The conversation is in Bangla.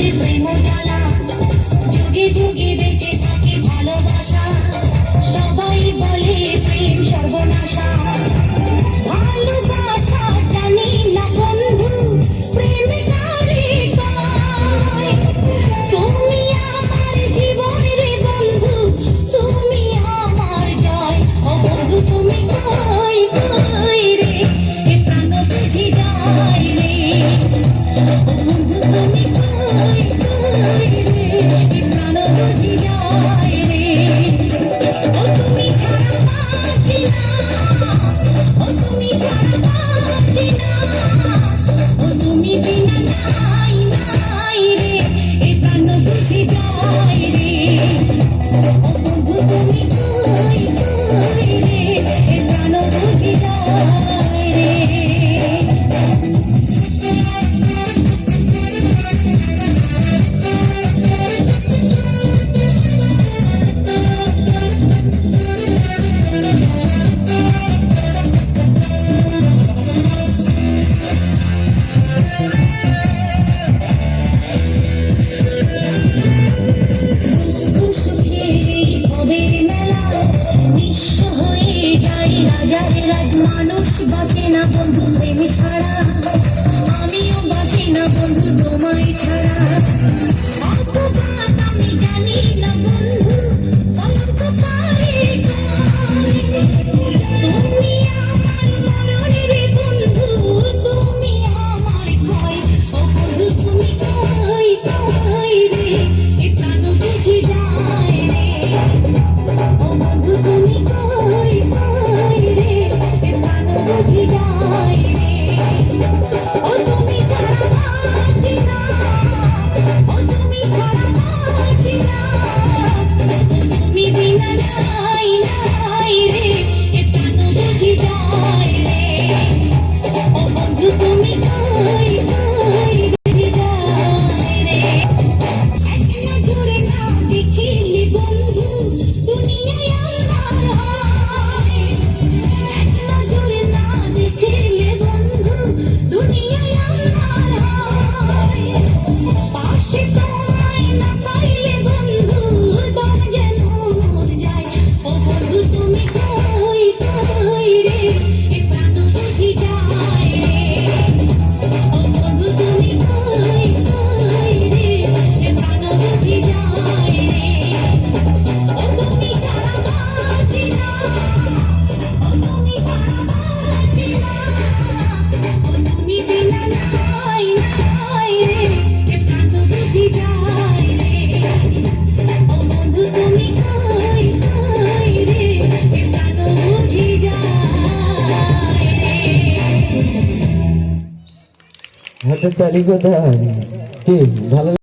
y fuimos a la না বন্ধু প্রেমী ছাড়া তালি কোথায়? ভালো